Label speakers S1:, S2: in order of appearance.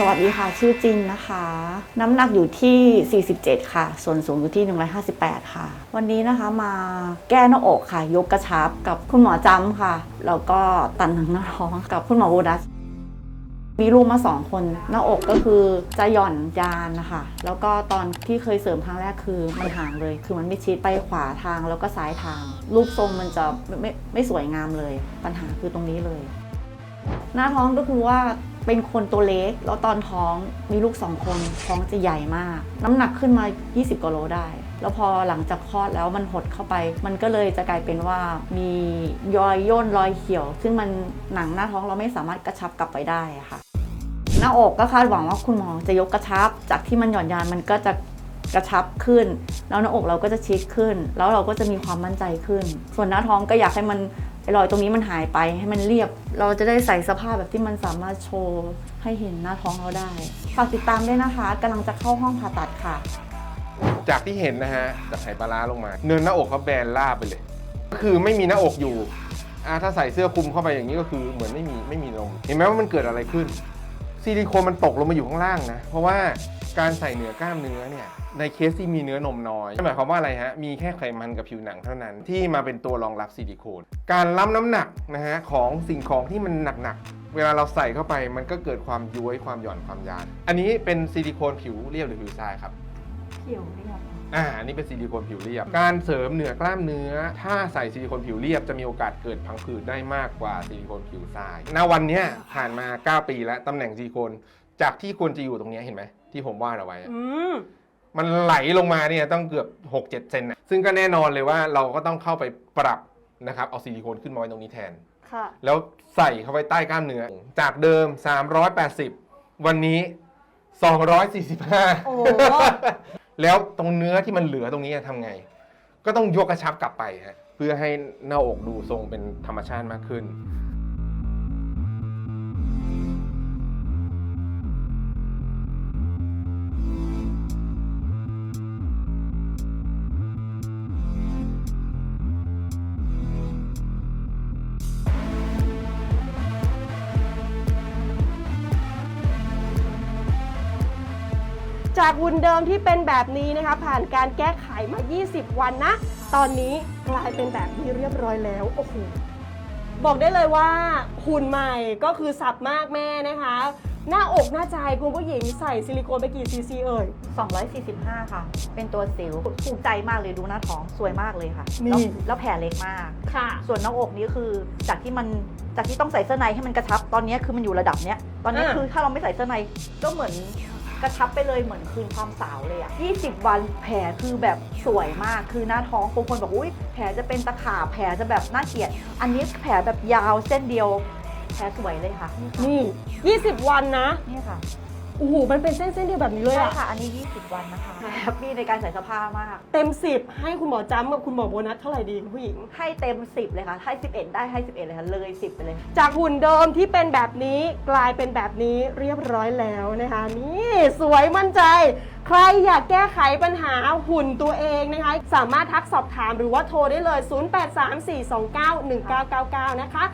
S1: สวัสดีค่ะ ชื่อจินนะคะ น้ำหนักอยู่ที่ 47 ค่ะ ส่วนสูงอยู่ที่ 158 ค่ะ วันนี้นะคะมาแก้หน้าอกค่ะ ยกกระชับกับคุณหมอจำค่ะ แล้วก็ตันหนังหน้าท้องกับคุณหมอโบดัสมีลูกมาสองคน หน้าอกก็คือจะหย่อนยานนะคะ แล้วก็ตอนที่เคยเสริมครั้งแรกคือมันห่างเลย คือมันไม่ชิดไปขวาทางแล้วก็ซ้ายทาง รูปทรงมันจะไมไม่ไม่สวยงามเลย ปัญหาคือตรงนี้เลย หน้าท้องก็คือว่าเป็นคนตัวเล็ก แล้วตอนท้องมีลูกสองคนท้องจะใหญ่มาก น้ำหนักขึ้นมา 20กิโลได้ แล้วพอหลังจากคลอดแล้วมันหดเข้าไป มันก็เลยจะกลายเป็นว่ามียอยย่นรอยเขียว ซึ่งมันหนังหน้าท้องเราไม่สามารถกระชับกลับไปได้ค่ะ หน้าอกก็คาดหวังว่าคุณหมอจะยกกระชับ จากที่มันหย่อนยานมันก็จะกระชับขึ้น แล้วหน้าอกเราก็จะชิดขึ้น แล้วเราก็จะมีความมั่นใจขึ้น ส่วนหน้าท้องก็อยากให้มัน ไอ้รอยตรงนี้มันหายไปให้มันเรียบ เราจะได้ใส่สภาพแบบที่มันสามารถโชว์ให้เห็นหน้าท้องเราได้ฝากติดตามด้วยนะคะกำลังจะเข้าห้องผ่าตัดค่ะ
S2: จากที่เห็นนะฮะจากไหปลาร้าลงมา เนินหน้าอกเขาแบนราบไปเลย ก็คือไม่มีหน้าอกอยู่อ่าถ้าใส่เสื้อคลุมเข้าไปอย่างนี้ก็คือเหมือนไม่มีไม่มีนมเห็นไหมว่ามันเกิดอะไรขึ้น ซิลิโคนมันตกลงมาอยู่ข้างล่างนะ เพราะว่าการใส่เหนือกล้ามเนื้อเนี่ยในเคสที่มีเนื้อนมน้อยหมายความว่าอะไรฮะ มีแค่ไขมันกับผิวหนังเท่านั้นที่มาเป็นตัวรองรับซิลิโคน การล้ำน้ำหนักนะฮะของสิ่งของที่มันหนักๆ เวลาเราใส่เข้าไปมันก็เกิดความย้วยความหย่อนความยาน อันนี้เป็นซิลิโคนผิวเรียบหรือผิวทรายครับ
S1: ผิวเรียบ
S2: อ่าอันนี้เป็นซิลิโคนผิวเรียบ การเสริมเหนือกล้ามเนื้อ ถ้าใส่ซิลิโคนผิวเรียบจะมีโอกาสเกิดพังผืดได้มากกว่าซิลิโคนผิวทรายณวันเนี้ยผ่านมา 9 ปีแล้วตำแหน่งซิลิโคนจากที่ควรจะอยู่ตรงเนี้ยเห็นไหมที่ผมวาดเอาไว้อะ
S3: อืม
S2: มันไหลลงมาเนี่ยต้องเกือบ 6-7เซนนะซึ่งก็แน่นอนเลยว่าเราก็ต้องเข้าไปปรับนะครับเอาซิลิโคนขึ้นมาไว้ตรงนี้แทน
S3: ค่ะ
S2: แล้วใส่เข้าไปใต้กล้ามเนื้อ จากเดิม 380 วันนี้ 245
S3: โอ้โห
S2: แล้วตรงเนื้อที่มันเหลือตรงนี้จะทำไง ก็ต้องยกกระชับกลับไปฮะเพื่อให้หน้าอกดูทรงเป็นธรรมชาติมากขึ้น
S3: จากหุ่นเดิมที่เป็นแบบนี้นะคะ ผ่านการแก้ไขมา 20 วันนะ ตอนนี้กลายเป็นแบบนี้เรียบร้อยแล้วโอ้โหบอกได้เลยว่าหุ่นใหม่ก็คือสับมากแม่นะคะ หน้าอกหน้าใจคุณผู้หญิงใส่ซิลิโคนไปกี่ซีซีเอ่ย
S1: 245 ค่ะ เป็นตัวสิวภูมิใจมากเลยดูหน้าท้องสวยมากเลยค่ะ
S3: นี่
S1: แล้วแล้วแผลเล็กมาก
S3: ค่ะ
S1: ส่วนหน้าอกนี้คือจากที่มันจากที่ต้องใส่เสื้อในให้มันกระชับ ตอนนี้คือมันอยู่ระดับเนี้ย ตอนนี้
S3: อ่า
S1: คือถ้าเราไม่ใส่เสื้อในก็เหมือนก ระชับไปเลยเหมือนคืนความสาวเลยอะ20 วันแผลคือแบบสวยมากคือหน้าท้องบางคนบอกอุ้ยแผลจะเป็นตะขาบแผลจะแบบน่าเกลียด อันนี้แผลแบบยาวเส้นเดียวแผลสวยเลยค่ะ
S3: นี่20 วันนะ
S1: นี่ค่ะ
S3: โอ้โหมันเป็นเส้นเส้นๆเดียวแบบนี้เลย
S1: ใช่
S3: อะ
S1: ค่ะ อันนี้ 20 วันนะคะแฮปปี้ในการใส่เสื้อผ้ามาก
S3: เต็ม10ให้คุณหมอจ้ำกับคุณหมอโบนัสเท่าไหร่ดีคุณผู้หญิง
S1: ให้เต็ม 10 เลยค่ะ ให้ 11 ได้ให้ 11 เลยค่ะ เลย 10 ไปเลย
S3: จากหุ่นเดิมที่เป็นแบบนี้กลายเป็นแบบนี้เรียบร้อยแล้วนะคะ นี่สวยมั่นใจ ใครอยากแก้ไขปัญหาหุ่นตัวเองนะคะ สามารถทักสอบถามหรือว่าโทรได้เลย 0834291999 นะคะ